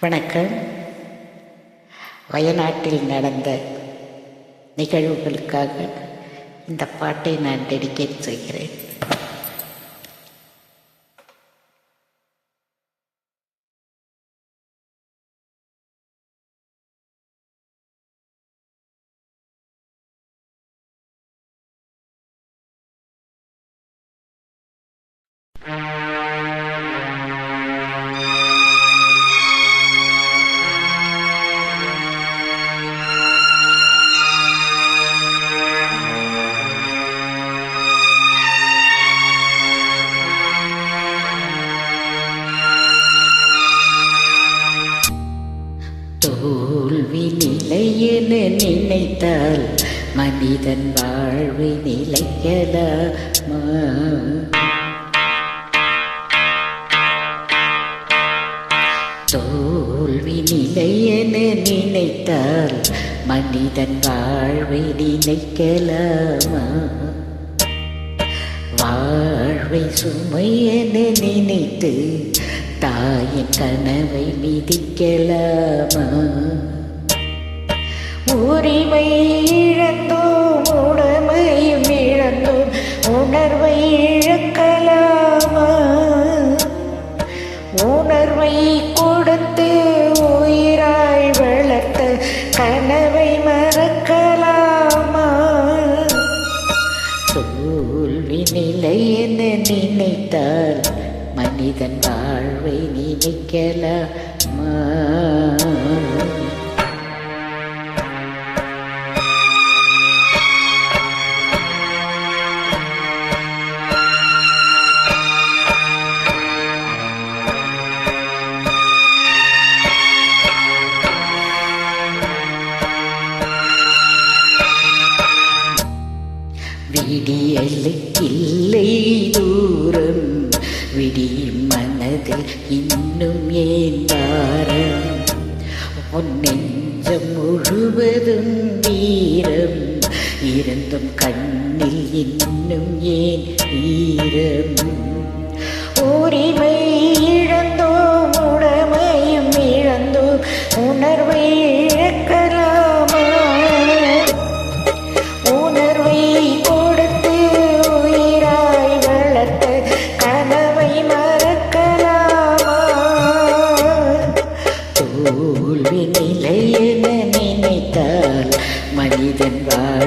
வணக்கம். வயநாட்டில் நடந்த நிகழ்வுகளுக்காக இந்த பாட்டை நான் டெடிகேட் செய்கிறேன். தோல்வி நிலையென நினைத்தால் மனிதன் வாழ்வு நிலைக்கலாமா தோல்வி நிலையென நினைத்தால் மனிதன் வாழ்வை நினைக்கலாமா வாழ்வை சுமையென நினைத்து தாயின் கனவை மிதிக்கலாமா உரிமை இழந்தோம் உடமையும் இழந்தோம் உணர்வை இழக்கலாமா? உணர்வை கொடுத்து உயிராய் வளர்த்த கனவை மறக்கலாமா? தோல்வி நிலை என நினைத்தால் மனிதன் வாழ்வை நினைக்கலாமா விடியலுக்கில்லை தூரம். விடியும் மனதில் இன்னும் ஏன் பாரம்? உன் நெஞ்சம் முழுவதும் வீரம் இருந்தும் கண்ணில் இன்னும் ஏன் வீரம்? உரிமை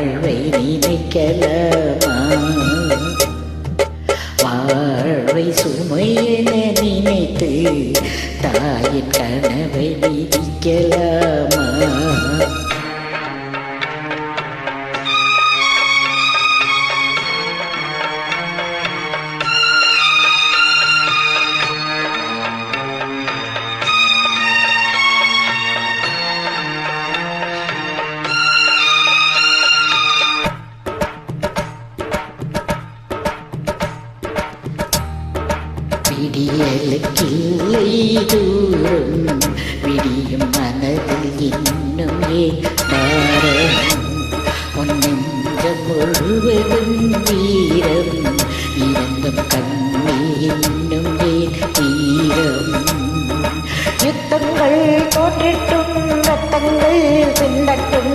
வாழ்வை நினைக்கலாமா வாழ்வை சுமை என நினைத்து தாயின் கனவை விதிக்கலாமா விடியலுக்கில்லை தூரம் விடியும் மனதில் இன்னும் ஏன் பாரம் உன் முழுவதும் வீரம் இறந்தும் கண்ணே இன்னும் ஏன் தீரம்? யுத்தங்கள் தோற்றிட்டும் ரத்தங்கள் சிந்தட்டும்